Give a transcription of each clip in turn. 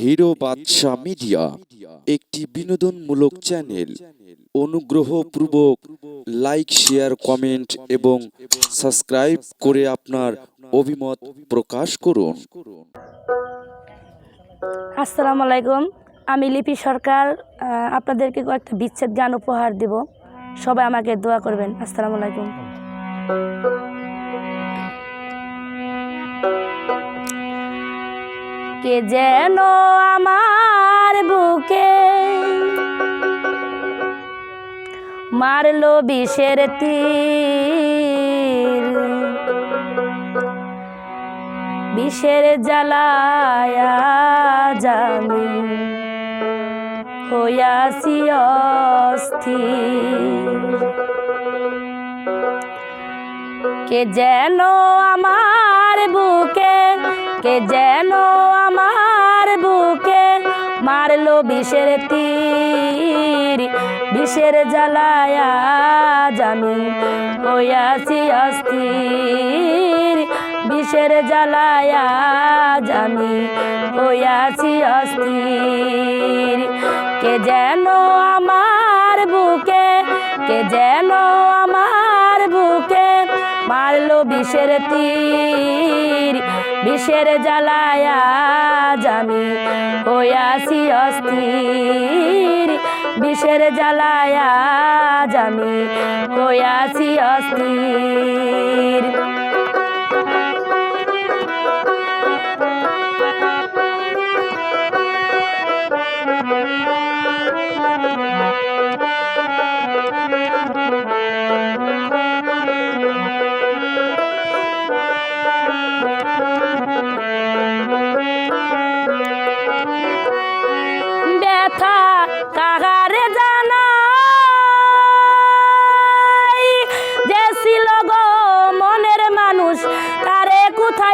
Hero বাদশা media একটি বিনোদনমূলক চ্যানেল। অনুগ্রহপূর্বক লাইক, শেয়ার, কমেন্ট এবং সাবস্ক্রাইব করে আপনার অভিমত প্রকাশ করুন। আসসালামু আলাইকুম, আমি লিপি সরকার। আপনাদেরকে কয়েকটা বিচ্ছেদ গান উপহার দিব। সবাই আমাকে দোয়া করবেন। আসসালামু আলাইকুম। কে যেন আমার বুকে। মারলো বিষের তীর। বিষের জ্বালায়া জামি হইয়াছি অস্থির। কে যেন আমার বুকে কে যেন আমার বুকে মারলো বিষের তীর, বিষের জ্বালায়া জামি হইয়াছি অস্থির, বিষের জ্বালায়া জামি হইয়াছি অস্থির। কে যেন আমার বুকে, কে যেন আমার বুকে মারলো বিষের তীর বিষের জ্বালায়া জামি। হইয়াছি অস্থির বিষের জ্বালায়া জামি। হইয়াছি অস্থির।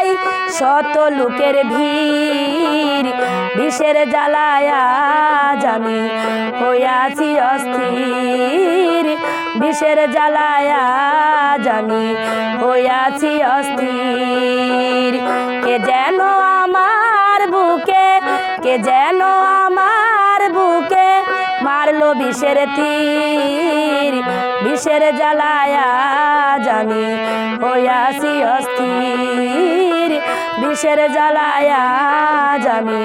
পাই শত লোকের ভিড়। বিষের জ্বালায়া জামি হইয়াছি অস্থির। বিষের জ্বালায়া জামি হইয়াছি অস্থির। কে যেন আমার বুকে, কে যেন আমার বুকে মারলো বিষের তীর। বিষের জ্বালায়া জামি হইয়াছি অস্থির। বিষের জ্বালায়া জামি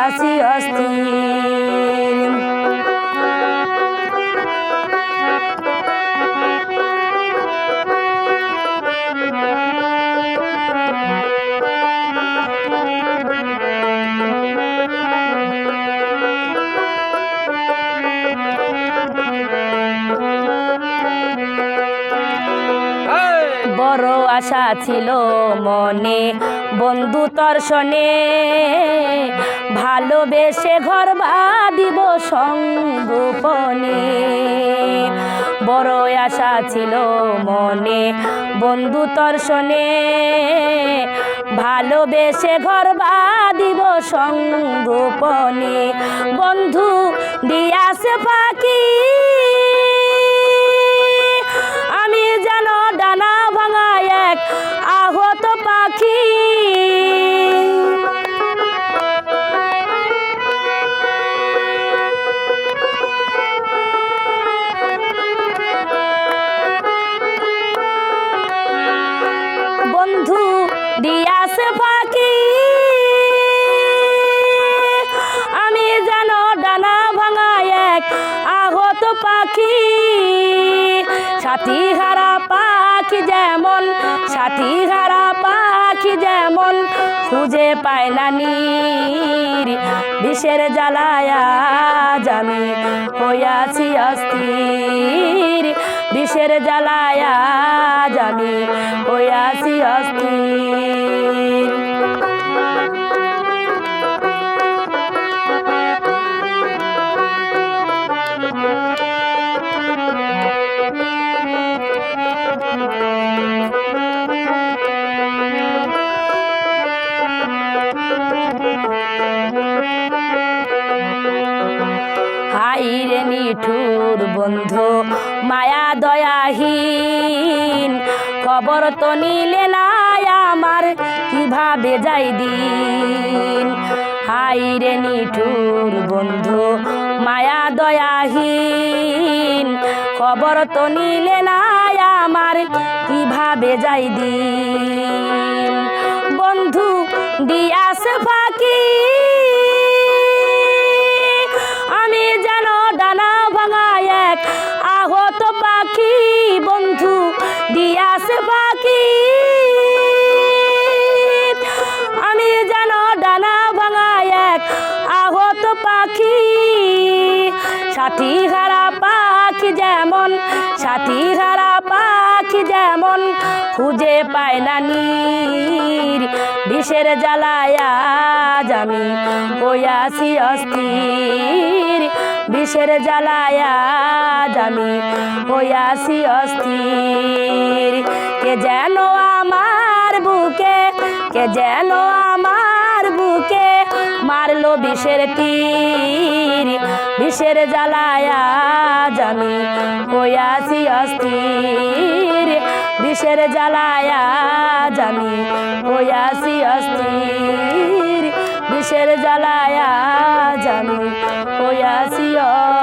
আসি অস্থির। আশা ছিল মনে। বন্ধু তোর শনে ভালোবেসে ঘর বাঁধিব সঙ্গোপনে বড় আশা ছিল মনে। বন্ধু তোর শনে ভালোবেসে ঘর বাঁধিব সঙ্গোপনে বন্ধু দিয়াছে পাখি সাথী হারা পাখি যেমন সাথী হারা পাখি যেমন, খুঁজে পায় না নীর। বিষের জ্বালায়া জানি, হইয়াছি অস্থির। বিষের জ্বালায়া জামি হইয়াছি অস্থির। বন্ধু, মায়া দয়াহীন। খবর তো নিলে না আমার, কীভাবে যাই দিন? হাই রে নিঠুর বন্ধু, মায়া দয়াহীন। খবর তো নিলে না আমার, কীভাবে যাই দিন? বন্ধু, দিয়াস ফাঁকি সাথী হারা পাখি যেমন, সাথী হারা পাখি যেমন, খুঁজে পায় না নীর, বিষের জ্বালায়া জামি হইয়াছি অস্থির, বিষের জ্বালায়া জামি হইয়াছি অস্থির। কে যেন আমার বুকে, কে যেন আমার বুকে মারলো বিষের তীর, বিষের জ্বালায়া জামি হইয়াছি অস্থির, বিষের জ্বালায়া জামি হইয়াছি অস্থির, বিষের জ্বালায়া জামি হইয়াছি অস্থির